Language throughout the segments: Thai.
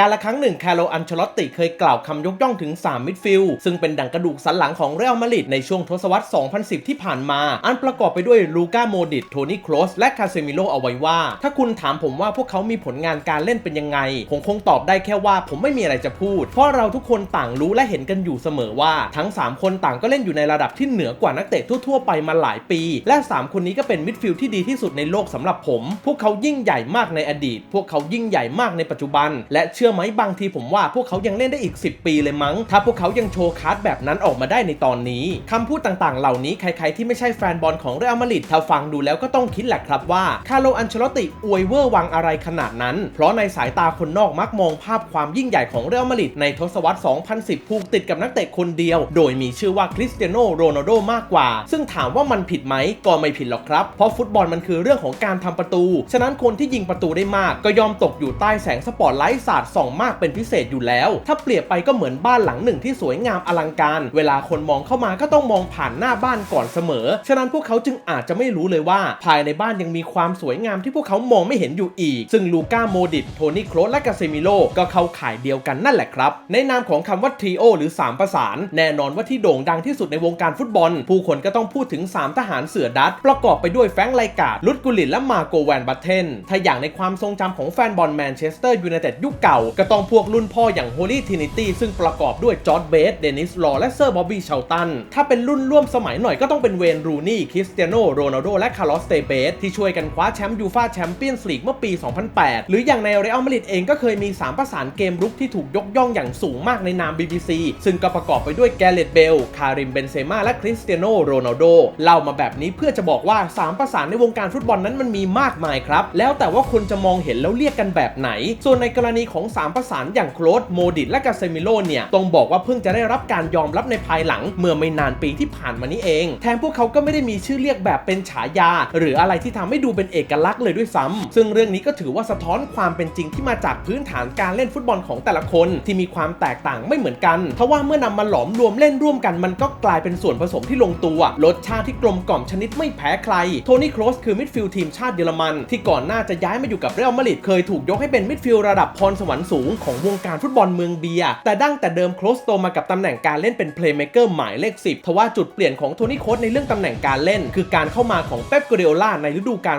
การละครั้งหนึ่งคาร์โลอันเชลอตติเคยกล่าวคำยกย่องถึง 3 มิดฟิลด์ซึ่งเป็นดั่งกระดูกสันหลังของเรอัลมาดริดในช่วงทศวรรษ 2010 ที่ผ่านมา อันประกอบไปด้วยลูก้าโมดิตโทนี่โครสและคาเซมิโลเอาไว้ว่า ถ้าคุณถามผมว่าพวกเขามีผลงานการเล่นเป็นยังไงผมคงตอบได้แค่ว่าผมไม่มีอะไรจะพูด เพราะเราทุกคนต่างรู้และเห็นกันอยู่เสมอว่า ทั้ง 3 คนต่างก็เล่นอยู่ในระดับที่เหนือกว่านักเตะทั่วๆไปมาหลายปี และ 3 คนนี้ก็เป็นมิดฟิลด์ที่ดีที่สุดในโลกสำหรับผม พวกเขายิ่งใหญ่มากในอดีต พวกเขายิ่งใหญ่มากในปัจจุบัน และเชื่อไหมบางทีผมว่าพวกเขายังเล่นได้อีก 10 ปีเลยมั้ง ถ้าพวกเขายังโชว์คัสแบบนั้นออกมาได้ในตอนนี้คำพูดต่างๆ เหล่านี้ใครๆที่ไม่ใช่แฟนบอลของเรอัลมาดริดถ้าฟังดูแล้วก็ต้องคิดแหละครับว่าคาร์โลอันเชลติอวยเวอร์วังอะไรขนาดนั้น เพราะในสายตาคนนอกมักมองภาพความยิ่งใหญ่ของเรอัลมาดริดในทศวรรษ 2010 ผูกติดกับนักเตะคนเดียว โดยมีชื่อว่าคริสเตียโนโรนัลโดมากกว่า ซึ่งถามว่ามันผิดไหมก็ไม่ผิดหรอกครับ เพราะฟุตบอลมันคือเรื่องของการทำประตู ฉะนั้นคนที่ยิงประตูได้มากก็ยอมตกอยู่ใต้แสงสปอตไลท์สาดส่องมากเป็นพิเศษอยู่แล้ว ถ้าเปรียบไปก็เหมือนบ้านหลังหนึ่งที่สวยงามอลังการ เวลาคนมองเข้ามาก็ต้องมองผ่านหน้าบ้านก่อนเสมอ ฉะนั้นพวกเขาจึงอาจจะไม่รู้เลยว่า ภายในบ้านยังมีความสวยงามที่พวกเขามองไม่เห็นอยู่อีก ซึ่งลูก้าโมดิตโทนี่โครสและกาเซมิโลก็เข้าข่ายเดียวกันนั่นแหละครับ ในนามของคำว่าทริโอหรือ 3 ประสาน แน่นอนว่าที่โด่งดังที่สุดในวงการฟุตบอล ผู้คนก็ต้องพูดถึง 3 ทหารเสือดัตประกอบไปด้วยแฟรงไลกาดลุดกุลินและมาโกแวนบัตเทนถ้าอย่างในความทรงจำของแฟนบอลแมนเชสเตอร์ยูไนเต็ดยุคเก่าก็ต้องพวกรุ่นพ่ออย่างโฮลี่ทินิตี้ซึ่งประกอบด้วยจอร์ดเบสเดนิสลอและเซอร์บ๊อบบี้เชลตัน ถ้าเป็นรุ่นร่วมสมัยหน่อยก็ต้องเป็นเวนรูนี่คริสเตียโนโรนัลโดและคาร์ลอสเตเบสที่ช่วยกันคว้าแชมป์ยูฟาแชมเปี้ยนส์ลีกเมื่อปี 2008 หรืออย่างในเรอัลมาดริดเองก็เคยมี 3 ประสานเกมรุกที่ถูกยกย่องอย่างสูงมากในนาม BBC ซึ่งก็ประกอบไปด้วยแกเรตเบล คาริม เบนเซม่าและคริสเตียโนโรนัลโดเล่ามาแบบนี้เพื่อจะบอกว่า 3 ประสานในวงการฟุตบอลนั้นมันมีมากมายครับ แล้วแต่ว่าคนจะมองเห็นแล้วเรียกกันแบบไหน ส่วนในกรณีของ3 ประสานอย่างโคลดโมดิตและกาเซมิโลเนี่ยต้องบอกว่าเพิ่งจะได้รับการยอมรับในภายหลัง เมื่อไม่นานปีที่ผ่านมานี้เอง แถมพวกเขาก็ไม่ได้มีชื่อเรียกแบบเป็นฉายา หรืออะไรที่ทำให้ดูเป็นเอกลักษณ์เลยด้วยซ้ำซึ่งเรื่องนี้ก็ถือว่าสะท้อนความเป็นจริงที่มาจากพื้นฐานการเล่นฟุตบอลของแต่ละคนที่มีความแตกต่างไม่เหมือนกันทว่าเมื่อนำมาหลอมรวมเล่นร่วมกันมันก็กลายเป็นส่วนผสมที่ลงตัวรสชาติที่กลมกล่อมชนิดไม่แพ้ใคร โทนี่ครสคือมิดฟิลด์ทีมชาติเยอรมัน ที่ก่อนหน้าจะย้ายมาอยู่กับเรอัลมาดริดเคยถูกยกให้เป็นมิดฟิลด์ระดับพรสวรรค์สูงของวงการฟุตบอลเมืองเบียร์แต่ดั้งแต่เดิมโครสโตมากับตำแหน่งการเล่นเป็นเพลย์เมเกอร์หมายเลข 10 ทว่าจุดเปลี่ยนของโทนี่โคสในเรื่องตำแหน่งการเล่น คือการเข้ามาของเป๊ปกเดโอล่าในฤดูกาล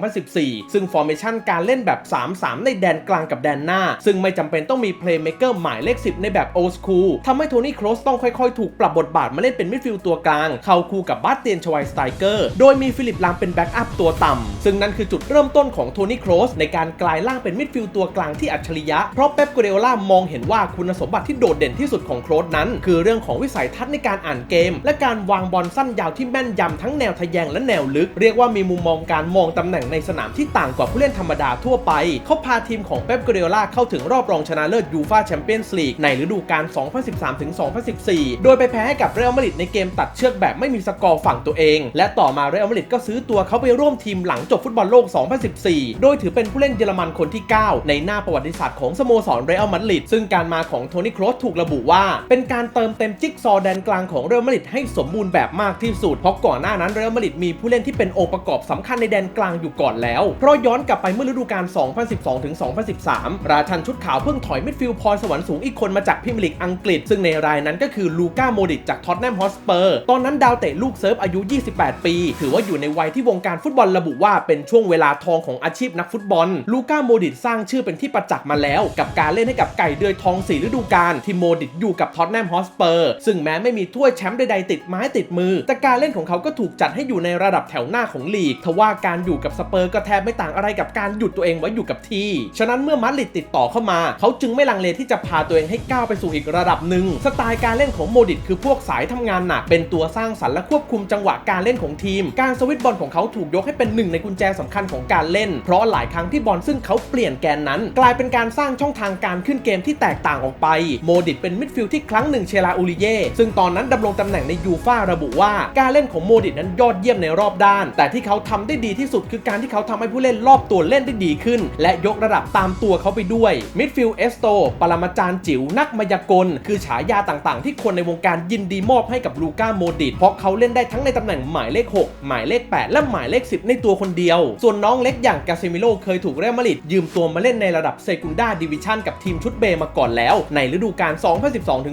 2013-2014 ซึ่งฟอร์เมชันการเล่นแบบ 3-3 ในแดนกลางกับแดนหน้า ซึ่งไม่จำเป็นต้องมีเพลย์เมเกอร์หมายเลข 10 ในแบบโอ s คูลทำให้โทนี่โครสต้องค่อยๆ ถูกปรับบทบาทมาเล่นเป็นมิดฟิลด์ตัวกลาง เข้าคู่กับบาสเตียนชวายสไตเกอร์ โดยมีฟิลิปลามเป็นแบ็กอัพตัวต่ำซึ่งนั่นคือจุดเริ่มต้นของโทนี่โครสในการกลายร่างเป็นมิดฟิลด์ตัวกลางที่อัจฉริยะ เพราะเป๊ปกัวเดโอล่ามองเห็นว่าคุณสมบัติที่โดดเด่นที่สุดของโครสนั้น คือเรื่องของวิสัยทัศน์ในการอ่านเกม และการวางบอลสั้นยาวที่แม่นยำทั้งแนวทะแยงและแนวลึก เรียกว่ามีมุมมองการมองตำแหน่งในสนามที่ต่างกว่าผู้เล่นธรรมดาทั่วไป เขาพาทีมของเป๊ปกัวเดโอล่าเข้าถึงรอบรองชนะเลิศยูฟาแชมเปี้ยนส์ลีกในฤดูกาล 2013-2014 โดยไปแพ้ให้กับเรอัลมาดริดในเกมตัดเชือกแบบไม่มีสกอร์ฝั่งตัวเอง และต่อมาเรอัลมาดริดก็ซื้อตัวเขาไปร่วมทีมหลังจบฟุตบอลโลก 2014 โดยถือเป็นผู้เล่นเยอรมันคนที่ 9 ในหน้าประวัติศาสตร์ของสโมสรเรอัลมาดริดซึ่งการมาของโทนี่ครอสถูกระบุว่า เป็นการเติมเต็มจิ๊กซอแดนกลางของเรอัลมาดริดให้สมบูรณ์แบบมากที่สุด เพราะก่อนหน้านั้นเรอัลมาดริดมีผู้เล่นที่เป็นองค์ประกอบสำคัญในแดนกลางอยู่ก่อนแล้ว เพราะย้อนกลับไปเมื่อฤดูกาล 2012-2013 ราชันชุดขาวเพิ่งถอยมิดฟิลด์พรสวรรค์สูงอีกคนมาจากพรีเมียร์ลีกอังกฤษ ซึ่งในรายนั้นก็คือลูก้าโมดิตจากท็อตแนมฮอสเปอร์ตอนนั้นดาวเตะลูกเซิร์ฟอายุ 28 ปี ถือว่าอยู่ในวัยที่วงการฟุตบอลระบุว่าเป็นช่วงเวลาทองของอาชีพนักฟุตบอลลูก้าโมดิตสร้างชื่อเป็นที่ประจักษ์มาแล้ว กับการเล่นให้กับไก่เดือยทองสีฤดูกาลที่โมดิตอยู่กับท็อตแนมฮอสเปอร์ซึ่งแม้ไม่มีถ้วยแชมป์ใดๆติดไม้ติดมือ แต่การเล่นของเขาก็ถูกจัดให้อยู่ในระดับแถวหน้าของลีกทว่าการอยู่กับสเปอร์ก็แทบไม่ต่างอะไรกับการหยุดตัวเองไว้อยู่กับที่ฉะนั้นเมื่อมาดริดติดต่อเข้ามา เขาจึงไม่ลังเลที่จะพาตัวเองให้ก้าวไปสู่อีกระดับหนึ่งสไตล์การเล่นของโมดิตคือพวกสายทำงานหนักเป็นตัวสร้างสรรค์และควบคุมจังหวะการเล่นของทีม การสวิตบอลของเขาถูกยกให้เป็นหนึ่งในกุญแจสำคัญของการเล่น เพราะหลายครั้งที่บอลซึ่งเขาเปลี่ยนแกนนั้นกลายเป็นการสร้างช่องทางการขึ้นเกมที่แตกต่างออกไป โมดิตเป็นมิดฟิลด์ที่ครั้งหนึ่งเชลาอูริเย่ซึ่งตอนนั้นดำรงตำแหน่งในยูฟ่าระบุว่า การเล่นของโมดิตนั้นยอดเยี่ยมในรอบด้าน แต่ที่เขาทำได้ดีที่สุดคือการที่เขาทำให้ผู้เล่นรอบตัวเล่นได้ดีขึ้น และยกระดับตามตัวเขาไปด้วยมิดฟิลด์เอสโตปรมาจารย์จิ๋วนักมายากล คือฉายาต่างๆ ที่คนในวงการยินดีมอบให้กับลูก้าโมดิตเพราะเขาเล่นได้ทั้งในตำแหน่งหมายเลข 6 หมายเลข 8 และหมายเลข 10 ในตัวคนเดียว ส่วนน้องเล็กอย่างกาเซมิโลเคยถูกเรอัลมาดริดยืมตัวมาเล่นในระดับเซกุนดาดิวิชันกับทีมชุดเบมาก่อนแล้ว ในฤดูกาล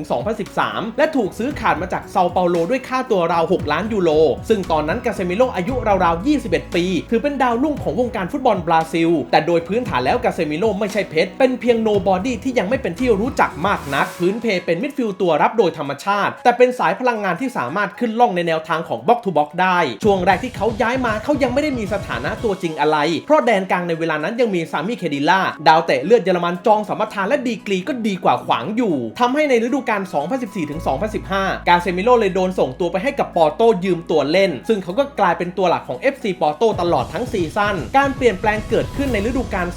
2012-2013 และถูกซื้อขาดมาจากเซาเปาโลด้วยค่าตัวราว 6 ล้านยูโร ซึ่งตอนนั้นกาเซมิโลอายุราวๆ 21 ปี ถือเป็นดาวรุ่งของวงการฟุตบอลบราซิล แต่โดยพื้นฐานแล้วกาเซมิโลไม่ใช่เพชร เป็นเพียงโนบอดี้ที่ยังไม่เป็นที่รู้จักมากนัก พื้นเพเป็นมิดฟิลด์ตัวรับโดยธรรมชาติ แต่เป็นสายพลังงานที่สามารถขึ้นล่องในแนวทางของบล็อกทูบล็อกได้ ช่วงแรกที่เขาย้ายมาเขายังไม่ได้มีสถานะตัวจริงอะไร เพราะแดนกลางในเวลานั้นยังมีซามิเคดิล่าดาวเตะเลือดเยอรมันจองสมปทานและดีกรีก็ดีกว่าขวางอยู่ทำให้ในฤดูกาล 2014-2015 กาเซมิโลเลยโดนส่งตัวไปให้กับปอร์โตยืมตัวเล่น ซึ่งเขาก็กลายเป็นตัวหลักของ FC ปอร์โตตลอดทั้งซีซั่น การเปลี่ยนแปลงเกิดขึ้นในฤดูกาล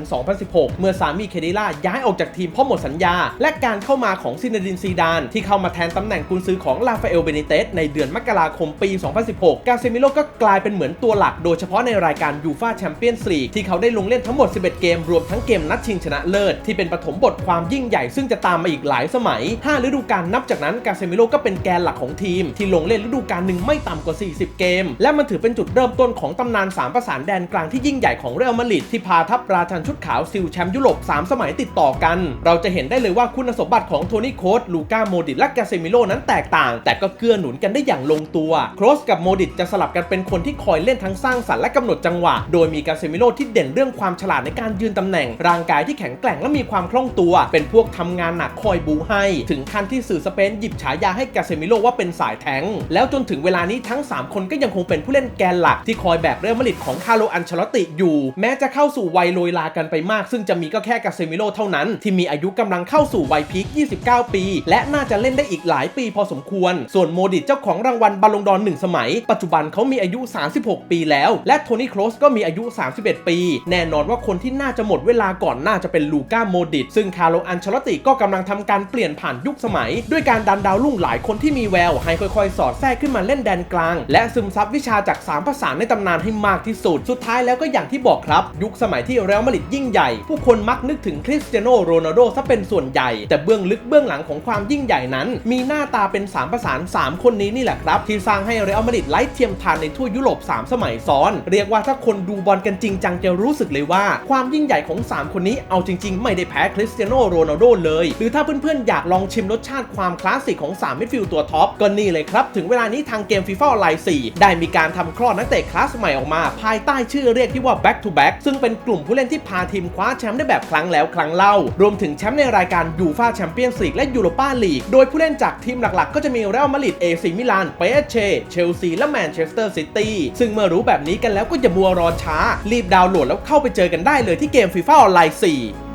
2015-2016 เมื่อซามิเคดิล่าย้ายออกจากทีมเพราะหมดสัญญา และการเข้ามาของซินดดินซีดาน ที่เข้ามาแทนตำแหน่งกุนซือของลาฟาเอลเบนิเตสในเดือนมกราคมปี 2016 กาเซมิโลก็กลายเป็นเหมือนตัวหลัก โดยเฉพาะในรายการยูฟาแชมเปี้ยนส์ลีกที่เขาได้ลงเล่นทั้งหมด 11 เกมรวมทั้งเกมนัดชิงชนะเลิศที่เป็นปฐมบทความยิ่งใหญ่ซึ่งจะตามมาอีกหลายสมัย 5 ฤดูกาลนับจากนั้นกาเซมิโลก็เป็นแกนหลักของทีม ที่ลงเล่นฤดูกาลหนึ่งไม่ต่ำกว่า 40 เกม และมันถือเป็นจุดเริ่มต้นของตำนาน3ประสานแดนกลางที่ยิ่งใหญ่ของเรอัลมาดริดที่พาทัพราชันชุดขาวซิลแชมป์ยุโรป 3 สมัยติดต่อกัน เราจะเห็นได้เลยว่าคุณสมบัติของโทนี่โคสลูก้าโมดิตและกาเซมิโลนั้นแตกต่าง แต่ก็เกื้อหนุนกันได้อย่างลงตัวโครสกับโมดิตจะสลับกันเป็นคนที่คอยเล่นทั้งสร้างสรรค์และกำหนดจังหวะ โดยมีกาเซมิโลที่เด่นเรื่องความฉลาดในการยืนตำแหน่งร่างกายที่แข็งแกร่งและมีความคล่องตัว เป็นพวกทำงานหนักคอยบูให้ ถึงขั้นที่สื่อสเปนหยิบฉายาให้กาเซมิโลว่าเป็นสายแทงแล้วจนถึงเวลานี้ทั้ง 3 คนก็ยังคงเป็นผู้เล่นแกนหลักที่คอยแบกเรอัลมาดริดของคาร์โลอันเชลอตติอยู่ แม้จะเข้าสู่วัยโรยลากันไปมาก ซึ่งจะมีก็แค่กาเซมิโลเท่านั้น ที่มีอายุกำลังเข้าสู่วัยพีค29 ปี และน่าจะเล่นได้อีกหลายปีพอสมควร ส่วนโมดิตเจ้าของรางวัลบอลลงดอนหนึ่งสมัย ปัจจุบันเขามีอายุ 36 ปีแล้ว และโทนี่โครสก็มีอายุ 31 ปี แน่นอนว่าคนที่น่าจะหมดเวลาก่อนน่าจะเป็นลูก้าโมดิตซึ่งคาร์โลอันเชลติก็กำลังทำการเปลี่ยนผ่านยุคสมัย ด้วยการดันดาวรุ่งหลายคนที่มีแวว ให้ค่อยๆ สอดแทรกขึ้นมาเล่นแดนกลาง และซึมซับวิชาจากสามภาษาในตำนานให้มากที่สุด สุดท้ายแล้วก็อย่างที่บอกครับ ยุคสมัยที่เรอัลมาดริดยิ่งใหญ่ ผู้คนมักนึกถึงคริสเตียโนโรนัลโดซะเป็นส่วนใหญ่ แต่เบื้องลึกเบื้องหลังของความยิ่งใหญ่นั้น มีหน้าตาเป็นสามประสานสามคนนี้นี่แหละครับ ที่สร้างให้เรอัลมาดริดไร้เทียมทานในทั่วยุโรป 3 สมัยซ้อน เรียกว่าถ้าคนดูบอลกันจริงจังจะรู้สึกเลยว่า ความยิ่งใหญ่ของ3 คนนี้เอาจริง ๆ ไม่ได้แพ้คริสเตียโนโรนัลโดเลย หรือถ้าเพื่อนๆ อยากลองชิมรสชาติความคลาสสิกของ 3 มิดฟิลด์ตัวท็อปก็นี่เลยครับ ถึงเวลานี้ทางเกม FIFA ออนไลน์4ได้มีการทำคลอดนักเตะคลาสใหม่ออกมา ภายใต้ชื่อเรียกที่ว่า back to back ซึ่งเป็นกลุ่มผู้เล่นที่พาทีมคว้าแชมป์ได้แบบครั้งแล้วครั้งเล่า รวมถึงแชมป์ในรายการยูฟาแชมเปี้ยนส์ลีกและยูโรปาลีก โดยผู้เล่นจากทีมหลักๆ ก็จะมีเรอัลมาดริดเอซีมิลานเปเชเชลซีและแมนเชสเตอร์ซิตี้ซึ่งเมื่อรู้แบบนี้กันแล้วก็อย่ามัวรอช้า รีบดาวน์โหลดแล้วเข้าไปเจอกันได้เลยที่เกม FIFA ออนไลน์4